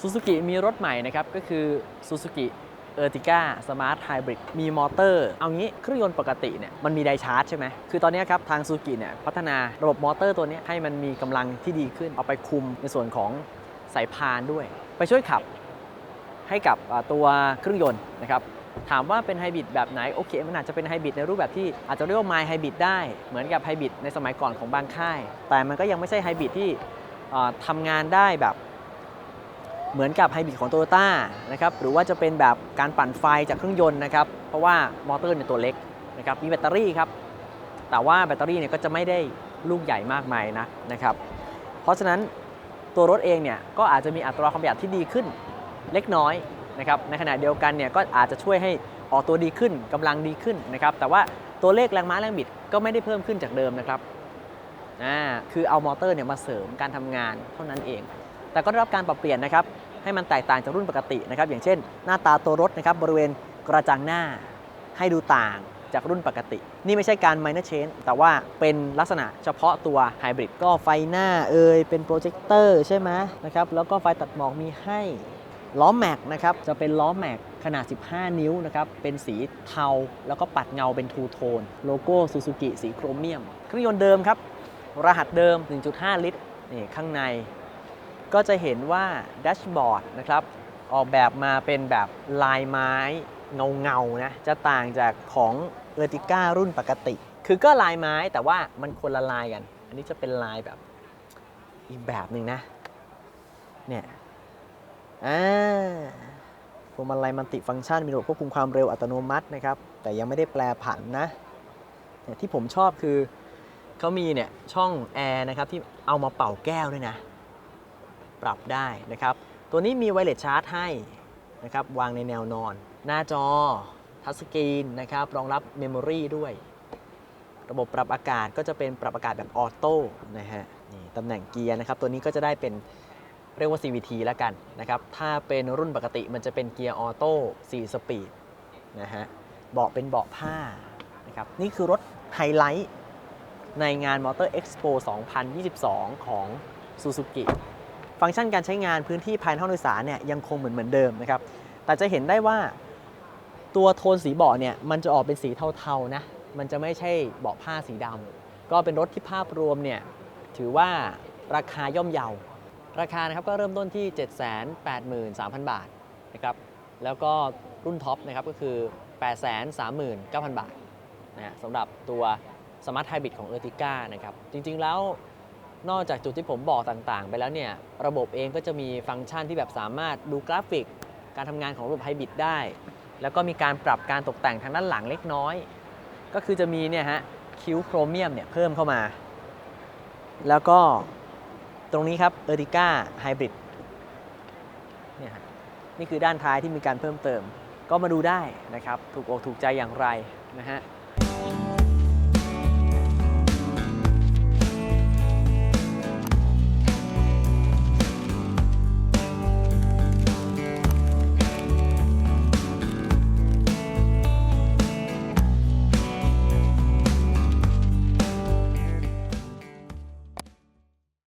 ซูซูกิมีรถใหม่นะครับ ก็คือ Suzuki Ertiga Smart Hybrid มีมอเตอร์ เอางี้เครื่องยนต์ปกติเนี่ยมันมีไดชาร์จใช่ไหมคือตอนนี้ครับ ทางซูซูกิเนี่ยพัฒนาระบบมอเตอร์ตัวนี้ให้มันมีกำลังที่ดีขึ้น เอาไปคุมในส่วนของสายพานด้วย ไปช่วยขับให้กับตัวเครื่องยนต์นะครับถามว่าเป็นไฮบริดแบบไหน โอเค มันอาจจะเป็นไฮบริดในรูปแบบที่อาจจะเรียกว่าไมล์ไฮบริดได้เหมือนกับไฮบริดในสมัยก่อนของบางค่าย แต่มันก็ยังไม่ใช่ไฮบริดที่อ่าทำงานได้แบบ เหมือนกับไฮบริดของโตโยต้านะครับหรือว่าจะเป็นแบบการปั่นไฟจากเครื่องยนต์นะครับเพราะว่ามอเตอร์เนี่ยตัวเล็กนะครับมีแบตเตอรี่ครับแต่ว่าแบตเตอรี่เนี่ยก็จะไม่ได้ลูกใหญ่มากมายนะนะครับเพราะฉะนั้นตัวรถเองเนี่ยก็อาจจะมีอัตราความประหยัดที่ดีขึ้นเล็กน้อยนะครับในขณะเดียวกันเนี่ยก็อาจจะช่วยให้ออกตัวดีขึ้นกำลังดีขึ้นนะครับแต่ว่าตัวเลขแรงม้าแรงบิดก็ไม่ได้เพิ่มขึ้นจากเดิมนะครับอ่าคือเอามอเตอร์เนี่ยมาเสริมการทำงานเท่านั้นเอง แต่ก็ได้รับการปรับเปลี่ยนนะครับให้มันแตกต่างจากรุ่นปกตินะครับอย่างเช่น หน้าตาตัวรถนะครับบริเวณกระจังหน้าให้ดูต่างจากรุ่นปกติ นี่ไม่ใช่การ minor change แต่ว่าเป็นลักษณะเฉพาะตัวไฮบริดก็ไฟหน้าเอยเป็นโปรเจคเตอร์ใช่ไหมนะครับแล้วก็ไฟตัดหมอกมีให้ล้อแม็กนะครับจะเป็นล้อแม็กขนาด 15 นิ้วนะครับเป็นสีเทา แล้วก็ปัดเงาเป็นทูโทน โลโก้ซูซูกิสีโครเมียม เครื่องยนต์เดิมครับ รหัสเดิม 1.5 ลิตรนี่ข้างใน ก็จะเห็นว่าแดชบอร์ดนะครับออกแบบมาเป็นแบบลายไม้เงาเงาๆนะจะต่างจากของเออร์ติก้ารุ่นปกติ คือก็ลายไม้แต่ว่ามันคนละลายกัน อันนี้จะเป็นลายแบบอีกแบบหนึ่งนะเนี่ยอ่าพวงมาลัยมันติฟังก์ชันมีระบบควบคุมความเร็วอัตโนมัตินะครับ แต่ยังไม่ได้แปลผันนะที่ผมชอบคือเขามีเนี่ยช่องแอร์นะครับที่เอามาเป่าแก้วด้วยนะ ปรับได้นะครับ ตัวนี้มีไวเลสชาร์จให้นะครับวางในแนวนอน หน้าจอทัชสกรีนนะครับรองรับเมมโมรีด้วย ระบบปรับอากาศก็จะเป็นปรับอากาศแบบออโต้นะฮะนี่ตำแหน่งเกียร์นะครับ ตัวนี้ก็จะได้เป็นเรียกว่า CVT แล้วกันนะครับ ถ้าเป็นรุ่นปกติมันจะเป็นเกียร์ออโต้4สปีดนะฮะเบาะเป็นเบาะผ้านะครับนี่คือรถไฮไลท์ในงาน Motor Expo 2022 ของ Suzuki ฟังก์ชันการใช้งานพื้นที่ภายในห้องโดยสารเนี่ยยังคงเหมือนเหมือนเดิมนะครับ แต่จะเห็นได้ว่าตัวโทนสีเบาะเนี่ยมันจะออกเป็นสีเทาๆนะ มันจะไม่ใช่เบาะผ้าสีดำก็เป็นรถที่ภาพรวมเนี่ยถือว่าราคาย่อมเยา ราคานะครับก็เริ่มต้นที่ 783,000 บาทนะครับ แล้วก็รุ่นท็อปนะครับก็คือ 839,000 บาทนะสำหรับตัว Smart Hybrid ของ Ertiga นะครับ จริงๆแล้ว นอกจากจุดที่ผมบอกต่างๆ ไปแล้วเนี่ย ระบบเองก็จะมีฟังก์ชันที่แบบสามารถดูกราฟิก การทำงานของระบบไฮบริดได้ แล้วก็มีการปรับการตกแต่งทางด้านหลังเล็กน้อย ก็คือจะมีเนี่ยฮะคิ้วโครเมียมเนี่ยเพิ่มเข้ามา แล้วก็ตรงนี้ครับ Ertiga Hybrid เนี่ยนี่คือด้านท้ายที่มีการเพิ่มเติม ก็มาดูได้นะครับ ถูกอกถูกใจอย่างไรนะฮะ